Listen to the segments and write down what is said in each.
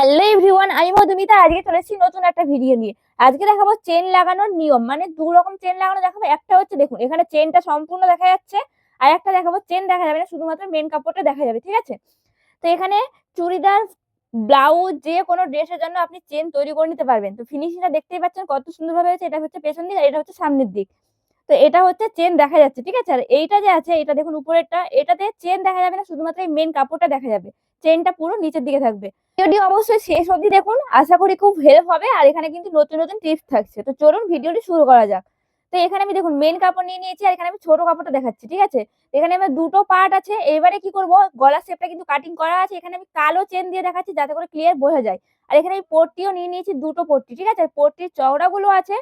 Hello everyone আমি মধুমিতা। আজকে চলেছি নতুন একটা ভিডিও নিয়ে। আজকে দেখাবো চেন লাগানোর নিয়ম। মানে দু রকম চেন লাগানো দেখাবো। একটা হচ্ছে দেখুন, এখানে চেনটা সম্পূর্ণ দেখা যাচ্ছে। আর একটা দেখাবো চেন দেখা যাবে না, শুধুমাত্র মেন কাপড়টা দেখা যাবে, ঠিক আছে? তো এখানে চুড়িদার, ব্লাউজ, যে কোনো ড্রেসের জন্য আপনি চেন তৈরি করে নিতে পারবেন। তো ফিনিশিংটা দেখতেই পাচ্ছেন কত সুন্দরভাবে হয়েছে। এটা হচ্ছে পেছন দিক আর এটা হচ্ছে সামনের দিক। তো এটা হচ্ছে চেন দেখা যাচ্ছে, ঠিক আছে? আর এইটা যে আছে, এটা দেখুন উপরেরটা, এটাতে চেন দেখা যাবে না, শুধুমাত্র এই মেন কাপড়টা দেখা যাবে। চেনটা পুরো নিচের দিকে থাকবে। ভিডিওটি অবশ্যই শেষ অবধি দেখুন, আশা করি খুব হেল্প হবে, আর এখানে কিন্তু নতুন নতুন টিপস থাকছে। তো চলুন ভিডিওটি শুরু করা যাক। তো এখানে আমি দেখুন মেন কাপড় নিয়ে নিয়েছি, আর এখানে আমি ছোট কাপড়টা দেখাচ্ছি, ঠিক আছে? এখানে আমার দুটো পার্ট আছে, এবারে কি করব? গলার শেপটা কিন্তু কাটিং করা আছে, এখানে আমি কালো চেন দিয়ে দেখাচ্ছি, যাতে করে ক্লিয়ার বোঝা যায়। আর এখানে আমি পট্টিও নিয়ে নিয়েছি দুটো পট্টি, ঠিক আছে? পট্টির চওড়াগুলো আছে,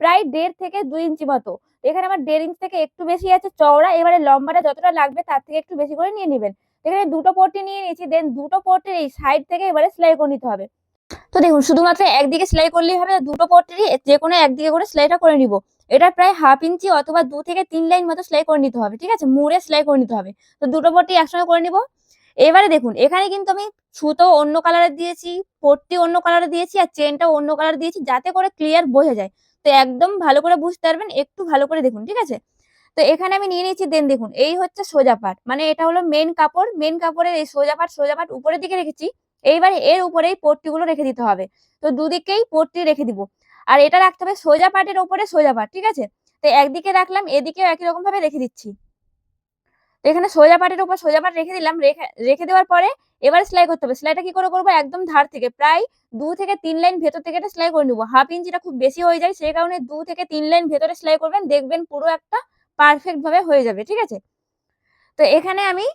প্রায় দেড় থেকে দুই ইঞ্চি মতো। এখানে আমার দেড় ইঞ্চি থেকে একটু বেশি আছে চওড়া, এবারে লম্বাটা যতটা লাগবে তার থেকে একটু বেশি করে নিয়ে নেবেন। এখানে দুটো পট্টি নিয়ে নিয়েছি দেন দুটো পট্টির এই সাইড থেকে এবারে সেলাই করে নিতে হবে। তো দেখুন, শুধুমাত্র একদিকে সেলাই করলেই হবে, দুটো পট্টিরই যে কোনো একদিকে করে সেলাইটা করে নিব। এটা প্রায় হাফ ইঞ্চি অথবা দু থেকে তিন লাইন মতো সেলাই করে নিতে হবে, ঠিক আছে? মুড়ে সেলাই করে নিতে হবে। তো দুটো পট্টি একসঙ্গে করে নিব। এবারে দেখুন, এখানে কিন্তু আমি সুতো অন্য কালারের দিয়েছি, পট্টি অন্য কালারে দিয়েছি, আর চেনটাও অন্য কালার দিয়েছি, যাতে করে ক্লিয়ার বোঝা যায়। তো একদম ভালো করে বুঝতে পারবেন, একটু ভালো করে দেখুন, ঠিক আছে? তো এখানে আমি নিয়ে নিয়েছি, দেন দেখুন, এই হচ্ছে সোজা পাট মানে এটা হলো মেন কাপড় মেন কাপড়ের এই সোজা পাট সোজা পাট উপরের দিকে রেখেছি, এইবার এর উপরেই এই পট্টিগুলো রেখে দিতে হবে, তো দুদিকেই পট্টি রেখে দিব, আর এটা রাখতে হবে সোজা পাটের উপরে সোজা পাট, ঠিক আছে? তো একদিকে রাখলাম, এদিকেও একই রকম ভাবে রেখে দিচ্ছি। এখানে সোজা পাটের উপর সোজা পাট রেখে দিলাম, রেখে রেখে দেওয়ার পরে এবার সেলাই করতে হবে। সেলাইটা কি করে করব? একদম ধার থেকে। প্রায় দু থেকে তিন লাইন ভেতর থেকে এটা সেলাই করে নিবো। হাফ ইঞ্চিটা খুব বেশি হয়ে যায় সেই কারণে দু থেকে তিন লাইন ভেতরে সেলাই করবেন। দেখবেন পুরো একটা পারফেক্ট ভাবে হয়ে যাবে, ঠিক আছে? তো এখানে আমি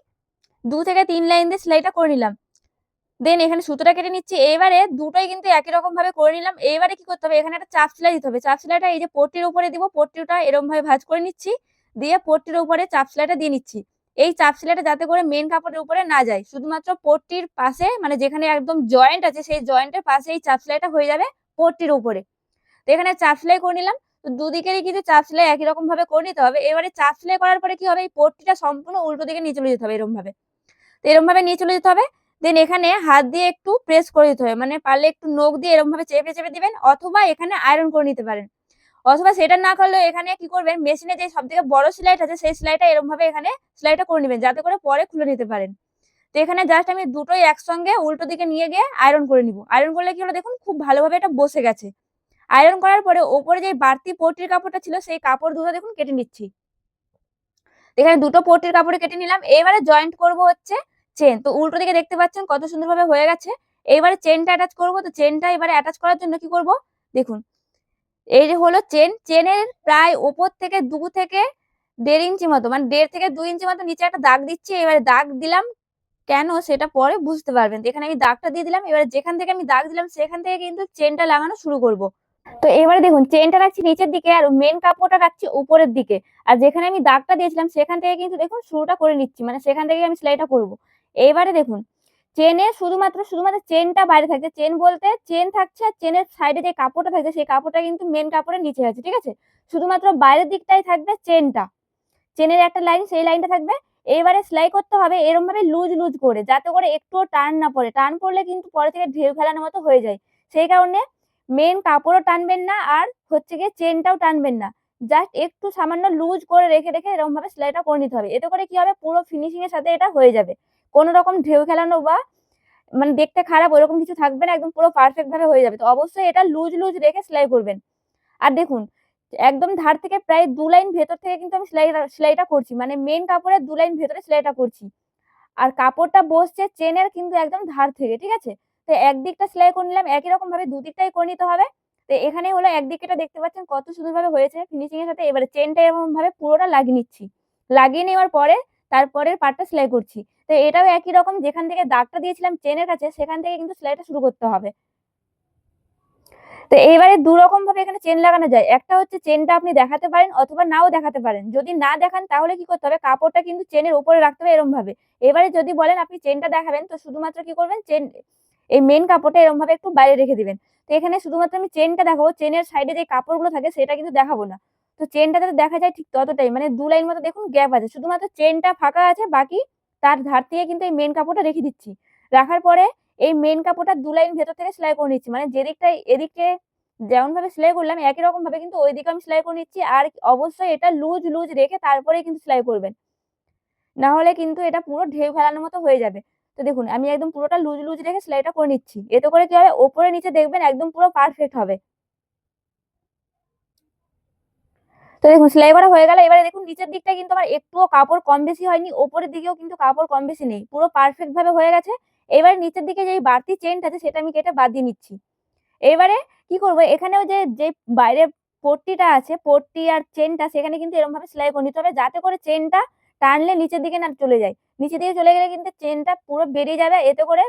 দু থেকে তিন লাইন দিয়ে সেলাইটা করে নিলাম। দেন এখানে সুতোটা কেটে নিচ্ছি। এবারে দুটোই কিন্তু একই রকম ভাবে করে নিলাম। এবারে কি করতে হবে? এখানে একটা চাপ সেলাই দিতে হবে। চাপ সেলাইটা এই যে পট্টির উপরে দিব, পট্টিটা এরকম ভাবে ভাঁজ করে নিচ্ছি। দিয়ে পট্টির উপরে চাপ সেলাইটা দিয়ে নিচ্ছি। এই চাপ সেলাইটা যাতে করে মেন কাপড়ের উপরে না যায়। শুধুমাত্র পট্টির পাশে মানে যেখানে একদম জয়েন্ট আছে, সেই জয়েন্টের পাশে এই চাপ সেলাইটা হয়ে যাবে পট্টির উপরে। তো এখানে চাপ সেলাই করে নিলাম। তো দুদিকেরই কিন্তু চাপ সেলাই একই রকম ভাবে করে নিতে হবে। এবারে চাপ সেলাই করার পরে কি হবে? এই পট্টিটা সম্পূর্ণ উল্টো দিকে নিয়ে চলে যেতে হবে এরকম ভাবে তো এরকম ভাবে নিয়ে চলে যেতে হবে। দেন এখানে হাত দিয়ে একটু প্রেস করে দিতে হবে। মানে পারলে একটু নখ দিয়ে এরকম ভাবে চেপে চেপে দিবেন, অথবা এখানে আয়রন করে নিতে পারেন। অথবা সেটা না করলেও এখানে কি করবেন? মেশিনে যে সব থেকে বড় সেলাইটা আছে, সেই সেলাইটা এরকম ভাবে এখানে সেলাইটা করে নেবেন, যাতে করে পরে খুলে নিতে পারেন। তো এখানে জাস্ট আমি দুটোই একসঙ্গে উল্টো দিকে নিয়ে গিয়ে আয়রন করে নিব। আয়রন করলে কি হলো দেখুন, খুব ভালোভাবে এটা বসে গেছে। আয়রন করার পরে ওপরে যে বাড়তি পটির কাপড়টা ছিল, সেই কাপড় দুটো দেখুন কেটে নিচ্ছি। এখানে দুটো পটির কাপড় কেটে নিলাম। এবারে জয়েন্ট করব হচ্ছে চেন তো উল্টো দিকে দেখতে পাচ্ছেন কত সুন্দরভাবে হয়ে গেছে। এবারে চেনটা অ্যাটাচ করব। তো চেনটা এবারে অ্যাটাচ করার জন্য কি করব? দেখুন এই যে হলো চেন, চেনের প্রায় উপর থেকে দু থেকে দেড় ইঞ্চি মতো মানে দেড় থেকে দুই ইঞ্চি মতো নিচে একটা দাগ দিচ্ছি, এবারে দাগ দিলাম কেন সেটা পরে বুঝতে পারবেন। এখানে আমি দাগটা দিয়ে দিলাম, এবারে যেখান থেকে আমি দাগ দিলাম সেখান থেকে কিন্তু চেনটা লাগানো শুরু করব। তো এবারে দেখুন, চেনটা রাখছি নিচের দিকে আর মেন কাপড়টা রাখছি উপরের দিকে। আর যেখানে আমি দাগটা দিয়েছিলাম সেখান থেকে কিন্তু দেখুন শুরুটা করে নিচ্ছি মানে সেখান থেকে আমি সেলাইটা করব। এবারে দেখুন চেনে শুধুমাত্র শুধুমাত্র চেনটা বাইরে থাকছে। চেন বলতে চেন থাকছে আর চেনের সাইডে যে কাপড়টা থাকছে, সেই কাপড়টা কিন্তু মেন কাপড়ের নিচে আছে, ঠিক আছে? শুধুমাত্র বাইরের দিকটাই থাকবে চেনটা। চেনের একটা লাইন সেই লাইনটা থাকবে। এইবারে সেলাই করতে হবে এরকম ভাবে লুজ লুজ করে, যাতে করে একটুও টান না পড়ে। টান পড়লে কিন্তু পরে থেকে ঢেউ খেলানোর মতো হয়ে যায়। সেই কারণে মেন কাপড়ও টানবেন না আর হচ্ছে গিয়ে চেনটাও টানবেন না। জাস্ট একটু সামান্য লুজ করে রেখে রেখে এরকম ভাবে সেলাইটা করে নিতে হবে। এতে করে কি হবে? পুরো ফিনিশিং এর সাথে এটা হয়ে যাবে। কোনো রকম ঢেউ খেলানো বা মানে দেখতে খারাপ ওরকম কিছু থাকবে না, একদম পুরো পারফেক্ট ভাবে হয়ে যাবে। তো অবশ্যই এটা লুজ লুজ রেখে সেলাই করবেন। আর দেখুন, একদম ধার থেকে প্রায় দু লাইন ভেতর থেকে কিন্তু আমি সেলাইটা সেলাইটা করছি। মানে মেন কাপড়ের দু লাইন ভেতরে সেলাইটা করছি। আর কাপড়টা বসছে চেনের কিন্তু একদম ধার থেকে, ঠিক আছে? তো একদিকটা সেলাই করে নিলাম, একই রকম ভাবে দুদিকটাই করে নিতে হবে। তো এখানে হলো একদিকটা দেখতে পাচ্ছেন কত সুন্দরভাবে হয়েছে ফিনিশিং এর সাথে। এবারে চেনটা এরকম ভাবে পুরোটা লাগিয়ে নিচ্ছি। লাগিয়ে নেওয়ার পরে তারপরের পার্টটা সেলাই করছি। তো এটাও একই রকম, যেখান থেকে দাগটা দিয়েছিলাম চেনের কাছে, সেখান থেকে কিন্তু সেলাইটা শুরু করতে হবে। তো এইবারে দু রকম ভাবে এখানে চেন লাগানো যায়। একটা হচ্ছে চেনটা আপনি দেখাতে পারেন অথবা নাও দেখাতে পারেন। যদি না দেখান, তাহলে কি করতে হবে? কাপড়টা কিন্তু চেনের উপরে রাখতে হবে এরকম ভাবে। এবারে যদি বলেন আপনি চেনটা দেখাবেন, তো শুধুমাত্র কি করবেন? চেন এই মেন কাপড়টা এরকম ভাবে একটু বাইরে রেখে দিবেন। তো এখানে শুধুমাত্র আমি চেনটা দেখাবো। চেনের সাইডে যে কাপড়গুলো থাকে, সেটা কিন্তু দেখাবো না। তো চেনটা যাতে দেখা যায় ঠিক ততটাই। মানে দু লাইন মতো দেখুন গ্যাপ আছে। শুধুমাত্র চেনটা ফাঁকা আছে, বাকি তার ধার থেকে কিন্তু এই মেন কাপড়টা রেখে দিচ্ছি। রাখার পরে এই মেন কাপড়টা দু লাইন ভেতর থেকে সেলাই করে নিচ্ছি। মানে যেদিকটাই এদিকে যেমন ভাবে সেলাই করলাম, একই রকম ভাবে কিন্তু ওই দিকে আমি সেলাই করে নিচ্ছি। আর অবশ্যই এটা লুজ লুজ রেখে তারপরেই কিন্তু সেলাই করবেন। না হলে কিন্তু এটা পুরো ঢেউ ফেলানোর মতো হয়ে যাবে। তো দেখুন, আমি একদম পুরোটা লুজ লুজ রেখে সেলাইটা করে নিচ্ছি। এতে করে কি হবে? ওপরে নিচে দেখবেন একদম পুরো পারফেক্ট হবে। তো দেখুন সেলাই করা হয়ে গেল। এবারে দেখুন, নিচের দিকটা কিন্তু আমার একটুও কাপড় কম বেশি হয়নি, ওপরের দিকেও কিন্তু কাপড় কম বেশি নেই, পুরো পারফেক্ট ভাবে হয়ে গেছে। এবারে নিচের দিকে যে বাড়তি চেনটা আছে, সেটা আমি কেটে বাদ দিয়ে নিচ্ছি। এবারে কি করব, এখানেও যে যে বাইরে পট্টিটা আছে, পট্টি আর চেনটা সেখানে কিন্তু এরকম ভাবে সেলাই করে নিতে হবে, যাতে করে চেনটা টানলে নিচের দিকে না চলে যায়। নিচের দিকে চলে গেলে কিন্তু চেনটা পুরো বেরিয়ে যাবে, এতে করে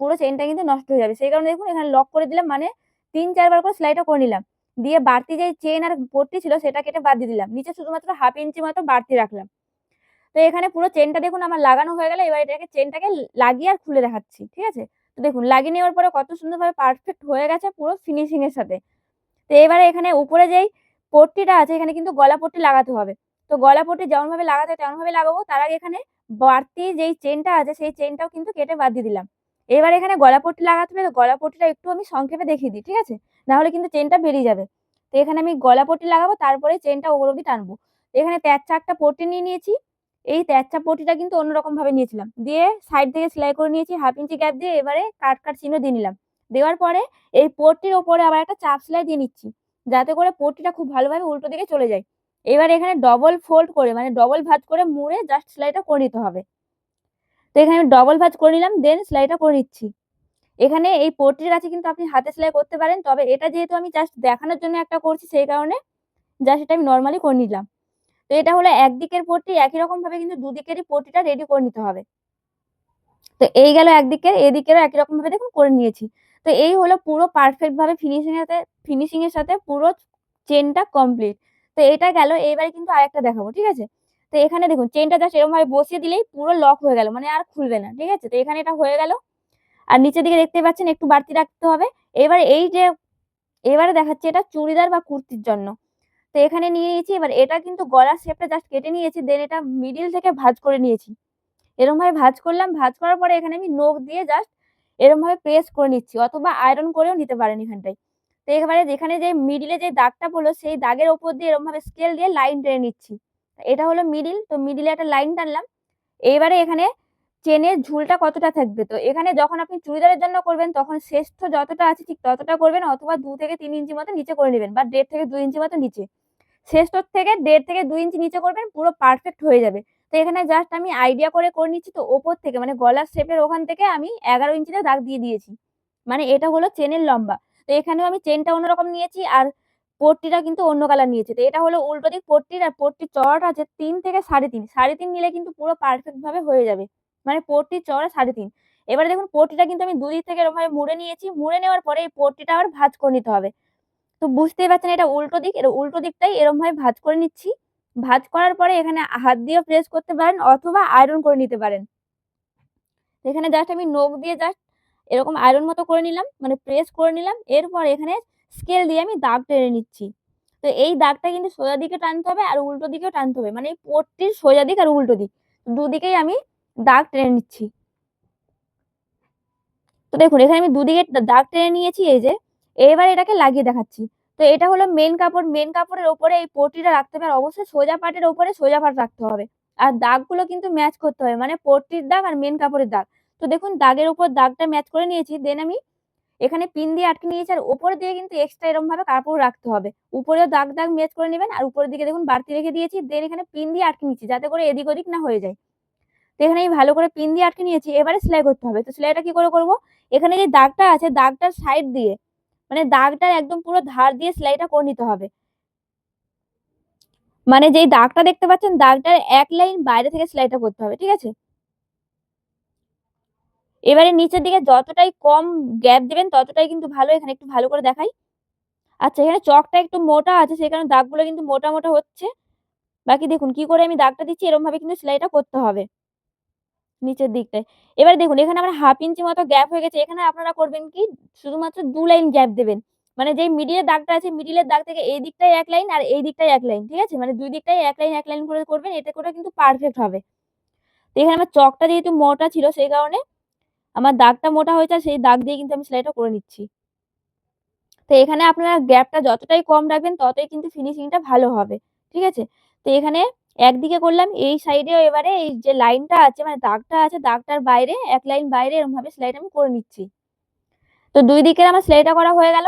পুরো চেনটা কিন্তু নষ্ট হয়ে যাবে। সেই কারণে দেখুন, এখানে লক করে দিলাম মানে তিন, চারবার করে সেলাইটা করে নিলাম। দিয়ে বাড়তি যে চেন আর পট্টি ছিল সেটা কেটে বাদ দিয়ে দিলাম। নিচে শুধুমাত্র হাফ ইঞ্চি মতো বাড়তি রাখলাম। তো এখানে পুরো চেনটা দেখুন আমার লাগানো হয়ে গেল এবার এটাকে চেনটাকে লাগিয়ে আর খুলে দেখাচ্ছি, ঠিক আছে? তো দেখুন, লাগিয়ে নেওয়ার পরে কত সুন্দরভাবে পারফেক্ট হয়ে গেছে পুরো ফিনিশিং এর সাথে। তো এবারে এখানে উপরে যেই পট্টিটা আছে, এখানে কিন্তু গলা পট্টি লাগাতে হবে। তো গলা পট্টি যেমন ভাবে লাগাতে হয় তেমন ভাবে লাগাবো, তার আগে এখানে বাড়তি যেই চেনটা আছে, সেই চেনটাও কিন্তু কেটে বাদ দিয়ে দিলাম। এবার এখানে গলা পট্টি লাগাতে হবে গলাপট্টিটা একটু আমি সংক্ষেপে দেখিয়ে দিই, ঠিক আছে? না হলে কিন্তু চেনটা বেরিয়ে যাবে। তো এখানে আমি গলা পট্টি লাগাবো, তারপরে চেনটা ওপর অব্দি টানবো। এখানে তেরচা একটা পট্টি নিয়ে নিয়েছি। এই তেরচা পট্টিটা কিন্তু অন্যরকম ভাবে নিয়েছিলাম। দিয়ে সাইড থেকে সেলাই করে নিয়েছি, হাফ ইঞ্চি গ্যাপ দিয়ে এবারে কাট কাট চিহ্ন দিয়ে নিলাম। দেওয়ার পরে এই পট্টির ওপরে আবার একটা চাপ সেলাই দিয়ে নিচ্ছি, যাতে করে পট্টিটা খুব ভালোভাবে উল্টো দিকে চলে যায়। এবার এখানে ডবল ফোল্ড করে মানে ডবল ভাঁজ করে মুড়ে জাস্ট সেলাইটা করে নিতে হবে। তো এখানে আমি ডবল ভাজ করে নিলাম দেন সেলাইটা করে নিচ্ছি। এখানে এই পট্টির কাছে কিন্তু আপনি হাতে সেলাই করতে পারেন, তবে এটা যেহেতু আমি জাস্ট দেখানোর জন্য একটা করছি, সেই কারণে জাস্ট এটা আমি নর্মালি করে নিলাম। তো এটা হলো একদিকের পট্টি, একই রকম ভাবে কিন্তু দুদিকেরই পট্টিটা রেডি করে নিতে হবে। তো এই গেল একদিকের, এদিকেরও একই রকম ভাবে দেখুন করে নিয়েছি। তো এই হলো পুরো পারফেক্ট ভাবে ফিনিশিং এর সাথে ফিনিশিং এর সাথে পুরো চেনটা কমপ্লিট তো এটা গেল এবারে কিন্তু আরেকটা দেখাবো, ঠিক আছে? তো এখানে দেখুন চেনটা জাস্ট এরকম ভাবে বসিয়ে দিলেই পুরো লক হয়ে গেল মানে আর খুলবে না, ঠিক আছে? তো এখানে এটা হয়ে গেল। আর নিচের দিকে দেখতে পাচ্ছেন, একটু বাড়তি রাখতে হবে। এবার এই যে, এবারে দেখাচ্ছি এটা চুড়িদার বা কুর্তির জন্য। তো এখানে নিয়ে নিয়েছি, এবার এটা কিন্তু গলার শেপটা জাস্ট কেটে নিয়েছি দেন এটা মিডিল থেকে ভাজ করে নিয়েছি। এরকম ভাবে ভাঁজ করলাম, ভাজ করার পরে এখানে আমি নখ দিয়ে জাস্ট এরকম ভাবে প্রেস করে নিচ্ছি, অথবা আয়রন করেও নিতে পারেন এখানটায়। তো এবারে যেখানে যে মিডিলে যে দাগটা পড়ল, সেই দাগের ওপর দিয়ে এরকম ভাবে স্কেল দিয়ে লাইন টেনে নিচ্ছি। এটা হলো মিডিল তো মিডিলে একটা লাইন টানলাম। এইবারে এখানে চেনের ঝুলটা কতটা থাকবে? তো এখানে যখন আপনি চুড়িদারের জন্য করবেন, তখন শ্রেষ্ঠ যতটা আছে ঠিক ততটা করবেন, অথবা দু থেকে তিন ইঞ্চি মতো নিচে করে নেবেন বা দেড় থেকে দুই ইঞ্চি মতো নিচে। শ্রেষ্ঠর থেকে দেড় থেকে দুই ইঞ্চি নিচে করবেন, পুরো পারফেক্ট হয়ে যাবে। তো এখানে জাস্ট আমি আইডিয়া করে করে নিচ্ছি, তো ওপর থেকে মানে গলার শেপের ওখান থেকে আমি এগারো ইঞ্চিতে দাগ দিয়ে দিয়েছি। মানে এটা হলো চেনের লম্বা। তো এখানেও আমি চেনটা অন্যরকম নিয়েছি, আর পট্টিটা কিন্তু অন্য কালার নিয়েছে। তো এটা হলো উল্টো দিক পট্টির আর পট্টির চড়াটা আছে তিন থেকে সাড়ে তিন। সাড়ে তিন নিলে কিন্তু পুরো পারফেক্ট ভাবে হয়ে যাবে। মানে পট্টির চড়া সাড়ে তিন। এবারে দেখুন পট্টিটা কিন্তু আমি দুদিক থেকে এরকম ভাবে মুড়ে নিয়েছি। মুড়ে নেওয়ার পরে এই পট্টিটা আবার ভাজ করে নিতে হবে। তো বুঝতেই পারছেন এটা উল্টো দিক। এর উল্টো দিকটাই এরকম ভাজ করে নিচ্ছি। ভাজ করার পরে এখানে হাত দিয়েও প্রেস করতে পারেন অথবা আয়রন করে নিতে পারেন। এখানে জাস্ট আমি নখ দিয়ে জাস্ট এরকম আয়রন মতো করে নিলাম। মানে প্রেস করে নিলাম। এরপর এখানে স্কেল দিয়ে আমি দাগ টেনে নিচ্ছি। তো এই দাগটা কিন্তু সোজা দিকে টানতে হবে আর উল্টো দিকেও টানতে হবে। মানে এই পট্টির সোজা দিক আর উল্টো দিক। দুদিকেই আমি দাগ টেনে নিচ্ছি। তো দেখুন, এখানে আমি দুদিকে দাগ টেনে নিয়েছি এই যে। এবার এটাকে লাগিয়ে দেখাচ্ছি। তো এটা হলো মেন কাপড়। মেন কাপড়ের ওপরে এই পট্টিটা রাখতে হবে আর অবশ্যই সোজা পাটের ওপরে সোজা পাট রাখতে হবে। আর দাগগুলো কিন্তু ম্যাচ করতে হবে। মানে পট্টির দাগ আর মেন কাপড়ের দাগ। তো দেখুন, দাগের উপর দাগটা ম্যাচ করে নিয়েছি। দেন আমি এখানে পিন দিয়ে আটকে নিয়েছি আর উপর দিয়ে কিন্তু এক্সট্রা এরকম ভাবে কাপড় রাখতে হবে। উপরেও দাগ দাগ ম্যাচ করে নেবেন আর উপরের দিকে দেখুন বাড়তি রেখে দিয়েছি দেন এখানে পিন দিয়ে আটকে নিচ্ছি যাতে করে এদিক ওদিক না হয়ে যায়। তো এখানে আমি ভালো করে পিন দিয়ে আটকে নিয়েছি, এবারে সেলাই করতে হবে। তো সেলাইটা কি করে করব? এখানে যে দাগটা আছে, দাগটার সাইড দিয়ে মানে দাগটার একদম পুরো ধার দিয়ে সেলাইটা করে নিতে হবে। মানে যেই দাগটা দেখতে পাচ্ছেন, দাগটার এক লাইন বাইরে থেকে সেলাইটা করতে হবে, ঠিক আছে? এবারে নিচের দিকে যতটাই কম গ্যাপ দেবেন, ততটাই কিন্তু ভালো, এখানে একটু ভালো করে দেখাই। আচ্ছা এখানে চকটা একটু মোটা আছে, সেই কারণে দাগগুলো কিন্তু মোটা মোটা হচ্ছে। বাকি দেখুন, কি করে আমি দাগটা দিচ্ছি এরকম ভাবে কিন্তু সেলাইটা করতে হবে। নিচের দিকটায়। এবার দেখুন, এখানে আমার হাফ ইঞ্চি মতো গ্যাপ হয়ে গেছে। এখানে আপনারা করবেন কি, শুধুমাত্র দু লাইন গ্যাপ দেবেন। মানে যেই মিডিলের দাগটা আছে মিডিলের দাগ থেকে এই দিকটাই এক লাইন আর এই দিকটাই এক লাইন, ঠিক আছে? মানে দুই দিকটাই এক লাইন এক লাইন করে করবেন, এতে করে কিন্তু পারফেক্ট হবে। তো এখানে আমার চকটা যেহেতু মোটা ছিল, সেই কারণে আমার দাগটা মোটা হয়েছে সেই দাগ দিয়ে কিন্তু আমি সেলাইটা করে নিচ্ছি। তো এখানে আপনারা গ্যাপটা যতটাই কম রাখবেন ততই কিন্তু ফিনিশিংটা ভালো হবে, ঠিক আছে? তো এখানে একদিকে করলাম, এই সাইডেও এবারে এই যে লাইনটা আছে মানে দাগটা আছে, দাগটার বাইরে, এক লাইন বাইরে এরকমভাবে সেলাইটা আমি করে নিচ্ছি। তো দুই দিকের আমার সেলাইটা করা হয়ে গেল।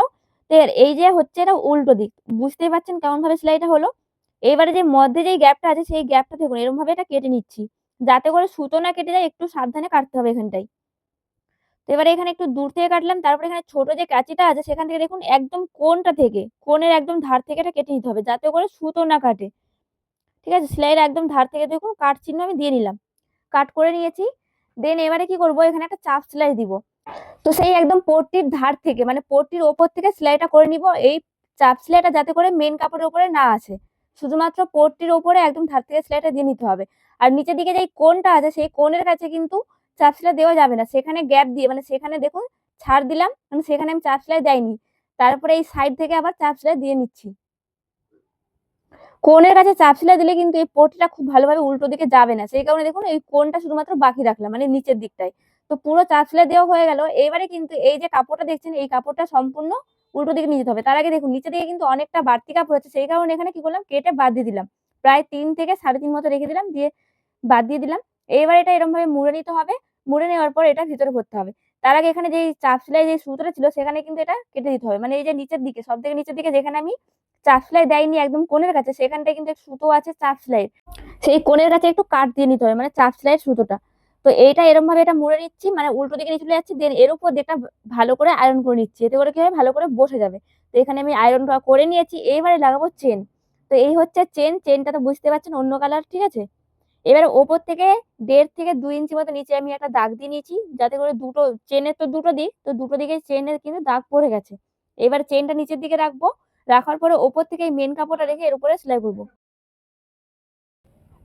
তো এই যে হচ্ছে এটা উল্টো দিক, বুঝতেই পারছেন কেমনভাবে সেলাইটা হলো? এবারে যে মধ্যে যেই গ্যাপটা আছে সেই গ্যাপটা দেখুন এরকম ভাবে এটা কেটে নিচ্ছি। যাতে করে সুতো না কেটে যায়, একটু সাবধানে কাটতে হবে এখানটায়। এবারে এখানে একটু দূর থেকে কাটলাম, তারপরে এখানে ছোট যে কাঁচিটা আছে, সেখান থেকে দেখুন একদম কোনটা থেকে, কোণের একদম ধার থেকে এটা কেটে নিতে হবে, যাতে করে সুতো না কাটে। ঠিক আছে? সেলাইয়ের একদম ধার থেকে দেখুন কাট চিহ্ন আমি দিয়ে নিলাম। কাট করে নিয়েছি, দেন এবারে কি করব? এখানে একটা চাপ সেলাই দিব। তো সেই একদম পট্টির ধার থেকে মানে পট্টির ওপর থেকে সেলাইটা করে নিব, এই চাপ সেলাইটা যাতে করে মেন কাপড়ের উপরে না আসে। শুধুমাত্র পট্টির ওপরে একদম ধার থেকে সেলাইটা দিয়ে নিতে হবে। আর নিচের দিকে যে কোণটা আছে, সেই কোণের কাছে কিন্তু চাপ সেলাই দেওয়া যাবে না। সেখানে গ্যাপ দিয়ে মানে সেখানে দেখুন, ছাড় দিলাম মানে সেখানে আমি চাপ সেলাই দেয়নি। তারপরে এই সাইড থেকে আবার চাপ সেলাই দিয়ে নিচ্ছি। কোণের কাছে চাপ সেলাই দিলে কিন্তু এই পট্টিটা খুব ভালোভাবে উল্টো দিকে যাবে না। সেই কারণে দেখুন, এই কোণটা শুধুমাত্র বাকি রাখলাম মানে নিচের দিকটায়। তো পুরো চাপ সেলাই দেওয়া হয়ে গেল। এবারে কিন্তু এই যে কাপড়টা দেখছেন, এই কাপড়টা সম্পূর্ণ উল্টো দিকে নিয়ে যেতে হবে। তার আগে দেখুন, নিচে দিকে কিন্তু অনেকটা বাড়তি কাপড় আছে সেই কারণে এখানে কি করলাম, কেটে বাদ দিয়ে দিলাম। প্রায় তিন থেকে সাড়ে তিন মতো রেখে দিলাম, দিয়ে বাদ দিয়ে দিলাম। এবার এটা এরকম ভাবে মুড়ে নিতে হবে। মুড়ে নেওয়ার পর এটা ভিতরে ভরতে হবে। তার আগে এখানে যে চাপ সেলাই যে সুতোটা ছিল, সেখানে কিন্তু এটা কেটে দিতে হবে। মানে এই যে নিচের দিকে, সব থেকে নিচের দিকে যেখানে আমি চাপ সেলাই দেয়নি একদম কোণের কাছে, সেখানটায় কিন্তু সুতো আছে চাপ সেলাইয়ের সেই কোণের কাছে একটু কাট দিয়ে নিতে হবে মানে চাপ সেলাইয়ের সুতোটা। তো এইটা এরকম ভাবে এটা মুড়ে নিচ্ছি মানে উল্টো দিকে নিয়ে চলে যাচ্ছি দেন এর উপর দিকটা ভালো করে আয়রন করে নিচ্ছি। এতে করে কি হবে ভালো করে বসে যাবে। তো এখানে আমি আয়রনটা করে নিয়েছি, এইবারে লাগাবো চেন তো এই হচ্ছে চেন চেনটা তো বুঝতে পারছেন, অন্য কালার ঠিক আছে? এবারে ওপর থেকে দেড় থেকে দুই ইঞ্চি মতো নিচে আমি একটা দাগ দিয়ে নিয়েছি, যাতে করে দুটো চেনের তো দুটো দিক, তো দুটো দিকে চেনের কিন্তু দাগ পড়ে গেছে। এবার চেনটা নিচের দিকে রাখব, রাখার পরে ওপর থেকে মেন কাপড়টা রেখে এর উপরে সেলাই করব।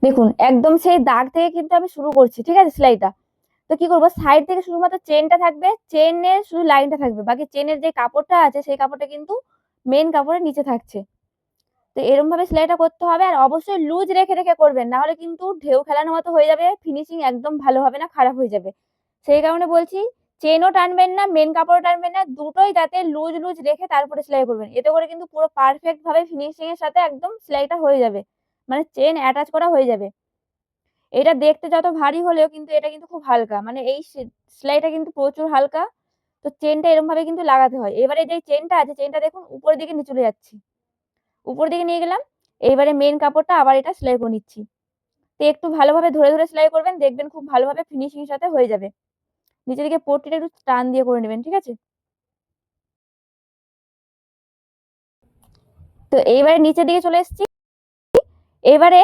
দেখুন, একদম সেই দাগ থেকে কিন্তু আমি শুরু করছি, ঠিক আছে সেলাইটা? তো কি করব সাইড থেকে শুধুমাত্র চেনটা থাকবে চেনের শুধু লাইনটা থাকবে, বাকি চেনের যে কাপড়টা আছে, সেই কাপড়টা কিন্তু মেন কাপড়ের নিচে থাকছে। তো এরকম ভাবে সেলাইটা করতে হবে আর অবশ্যই লুজ রেখে রেখে করবেন। না হলে কিন্তু ঢেউ খেলানোর মতো হয়ে যাবে ফিনিশিং একদম ভালো হবে না, খারাপ হয়ে যাবে। সেই কারণে বলছি চেনও টানবেন না মেন কাপড়ও টানবেন না, দুটোই যাতে লুজ লুজ রেখে তারপরে সেলাই করবেন। এতে করে কিন্তু পুরো পারফেক্ট ভাবে ফিনিশিং এর সাথে একদম সেলাইটা হয়ে যাবে। মানে চেন অ্যাটাচ করা হয়ে যাবে। এটা দেখতে যত ভারী হলেও কিন্তু এটা কিন্তু খুব হালকা। মানে এই সেলাইটা কিন্তু প্রচুর হালকা। তো চেনটা এরকম ভাবে কিন্তু লাগাতে হয়। এবারে যে চেনটা আছে চেনটা দেখুন উপরের দিকে নিয়ে চলে যাচ্ছি। উপর দিকে নিয়ে গেলাম, এইবারে মেন কাপড়টা আবার এটা সেলাই করে নিচ্ছি। তো একটু ভালোভাবে ধরে ধরে সেলাই করবেন, দেখবেন খুব ভালোভাবে ফিনিশিং সাথে হয়ে যাবে। নিচের দিকে পট্টিটা একটু টান দিয়ে করে নেবেন, ঠিক আছে? তো এইবারে নিচের দিকে চলে এসেছি। এবারে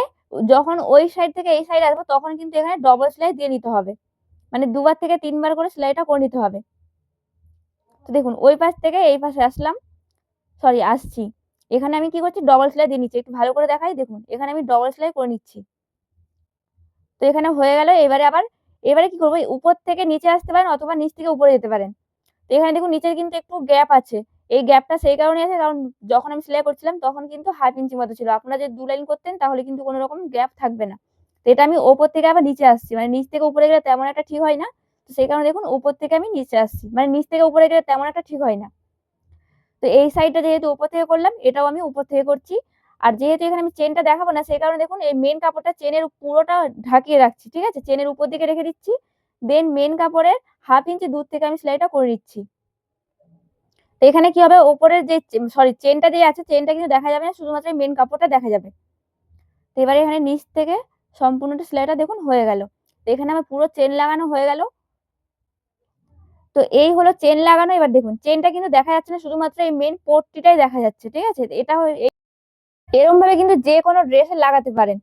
যখন ওই সাইড থেকে এই সাইড আসব, তখন কিন্তু এখানে ডবল সেলাই দিয়ে নিতে হবে। মানে দুবার থেকে তিনবার করে সেলাইটা করে নিতে হবে। তো দেখুন, ওই পাশ থেকে এই পাশে আসলাম। সরি আসছি। এখানে আমি কি করছি? ডবল সেলাই দিয়ে নিচ্ছি। একটু ভালো করে দেখাই, দেখুন, এখানে আমি ডবল সেলাই করে নিচ্ছি। তো এখানে হয়ে গেল, এবারে আবার, এবারে কি করব? উপর থেকে নিচে আসতে পারেন অথবা নিচ থেকে উপরে যেতে পারেন। তো এখানে দেখুন নিচে কিন্তু একটু গ্যাপ আছে। এই গ্যাপটা সেই কারণে আছে, কারণ যখন আমি সেলাই করছিলাম, তখন কিন্তু হাফ ইঞ্চি মতো ছিল। আপনারা যদি দু লাইন করতেন, তাহলে কিন্তু কোনো রকম গ্যাপ থাকবে না। তো এটা আমি ওপর থেকে আবার নিচে আসছি। মানে নিচ থেকে উপরে গেলে তেমন একটা ঠিক হয় না। তো সেই কারণে দেখুন, উপর থেকে আমি নিচে আসছি। মানে নিচ থেকে উপরে গেলে তেমন একটা ঠিক হয় না। তো এই সাইডটা যেহেতু উপর থেকে করলাম, এটাও আমি উপর থেকে করছি। আর যেহেতু এখানে আমি চেনটা দেখাবো না, সেই কারণে দেখুন, এই মেন কাপড়টা চেনের পুরোটা ঢাকিয়ে রাখছি, ঠিক আছে? চেনের উপর দিকে রেখে দিচ্ছি। দেন মেন কাপড়ের হাফ ইঞ্চি দূর থেকে আমি সেলাইটা করে দিচ্ছি তো এখানে কি হবে? ওপরের যে সরি চেনটা যে আছে চেনটা কিন্তু দেখা যাবে না, শুধুমাত্র মেন কাপড়টা দেখা যাবে। তো এবারে এখানে নিচ থেকে সম্পূর্ণটা সেলাইটা দেখুন, হয়ে গেল। তো এখানে আমার পুরো চেন লাগানো হয়ে গেল। তো এই হলো চেন লাগানো। এবার দেখুন চেনটা কিন্তু দেখা যাচ্ছে না, শুধুমাত্র এই মেন পট্টিটাই দেখা যাচ্ছে, ঠিক আছে? এটা এরকম ভাবে কিন্তু যে কোনো ড্রেসে লাগাতে পারেন।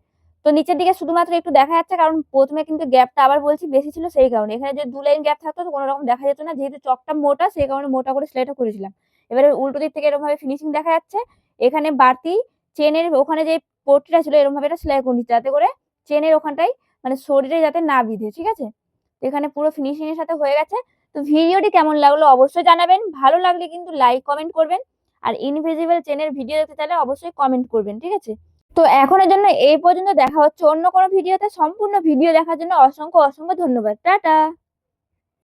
তো নিচের দিকে শুধুমাত্র একটু দেখা যাচ্ছে, কারণ প্রথমে কিন্তু গ্যাপটা আবার বলছি বেশি ছিল সেই কারণে। এখানে যে দু লাইন গ্যাপ থাকতো, তো কোনো রকম দেখা যেত না, যেহেতু চকটা মোটা, সেই কারণে মোটা করে সেলাইটা করেছিলাম। এবারে উল্টো দিক থেকে এরকম ভাবে ফিনিশিং দেখা যাচ্ছে। এখানে বাড়তি চেনের ওখানে যে পট্টিটা ছিল এরকম ভাবে এটা সেলাই করে যাতে করে চেনের ওখানটাই মানে শরীরে যাতে না বিধে, ঠিক আছে? এখানে পুরো ফিনিশিং এর সাথে হয়ে গেছে। তো ভিডিওটি কেমন লাগল অবশ্যই জানাবেন। ভালো লাগলে কিন্তু লাইক কমেন্ট করবেন আর ইনভিজিবল চেনের ভিডিও দেখতে চাইলে অবশ্যই কমেন্ট করবেন, ঠিক আছে? তো এখনের জন্য এই পর্যন্ত দেখা হচ্ছে অন্য কোনো ভিডিওতে সম্পূর্ণ ভিডিও দেখার জন্য অসংখ্য অসংখ্য ধন্যবাদ। টাটা!